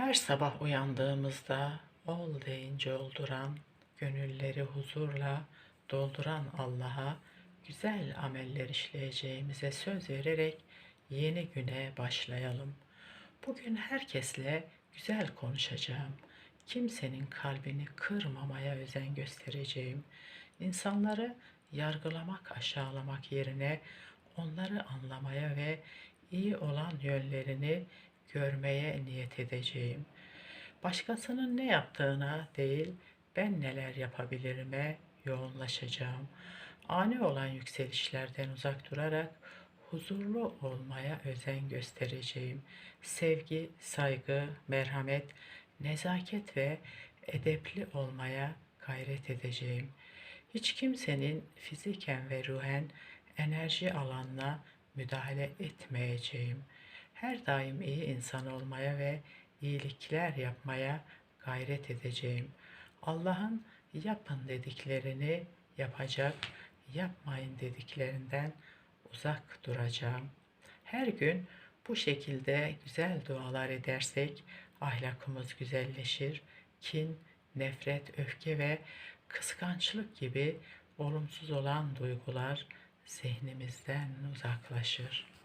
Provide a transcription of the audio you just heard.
Her sabah uyandığımızda ol deyince olduran, gönülleri huzurla dolduran Allah'a güzel ameller işleyeceğimize söz vererek yeni güne başlayalım. Bugün herkesle güzel konuşacağım. Kimsenin kalbini kırmamaya özen göstereceğim. İnsanları yargılamak, aşağılamak yerine onları anlamaya ve iyi olan yönlerini görmeye niyet edeceğim. Başkasının ne yaptığına değil, ben neler yapabilirime yoğunlaşacağım. Ani olan yükselişlerden uzak durarak huzurlu olmaya özen göstereceğim. Sevgi, saygı, merhamet, nezaket ve edepli olmaya gayret edeceğim. Hiç kimsenin fiziken ve ruhen enerji alanına müdahale etmeyeceğim. Her daim iyi insan olmaya ve iyilikler yapmaya gayret edeceğim. Allah'ın yapın dediklerini yapacak, yapmayın dediklerinden uzak duracağım. Her gün bu şekilde güzel dualar edersek ahlakımız güzelleşir. Kin, nefret, öfke ve kıskançlık gibi olumsuz olan duygular zihnimizden uzaklaşır.